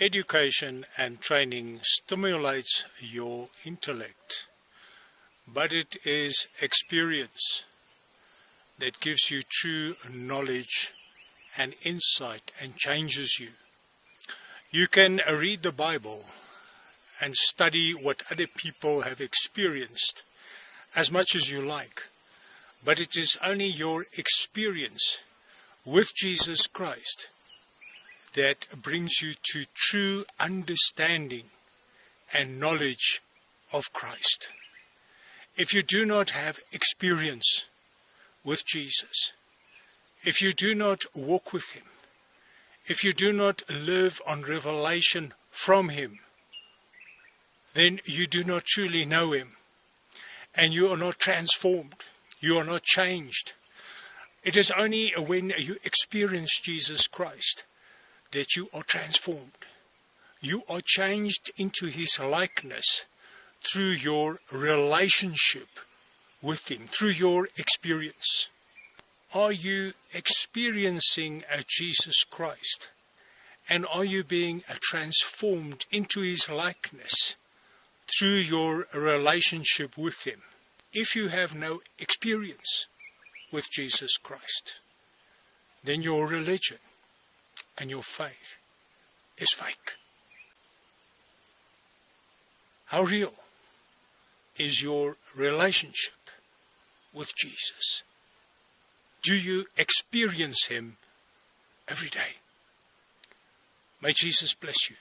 Education and training stimulates your intellect, but it is experience that gives you true knowledge and insight and changes you. You can read the Bible and study what other people have experienced as much as you like, but it is only your experience with Jesus Christ that brings you to true understanding and knowledge of Christ. If you do not have experience with Jesus, if you do not walk with Him, if you do not live on revelation from Him, then you do not truly know Him and you are not transformed, you are not changed. It is only when you experience Jesus Christ that you are transformed. You are changed into His likeness through your relationship with Him, through your experience. Are you experiencing a Jesus Christ? And are you being transformed into His likeness through your relationship with Him? If you have no experience with Jesus Christ, then your religion and your faith is fake. How real is your relationship with Jesus? Do you experience Him every day? May Jesus bless you.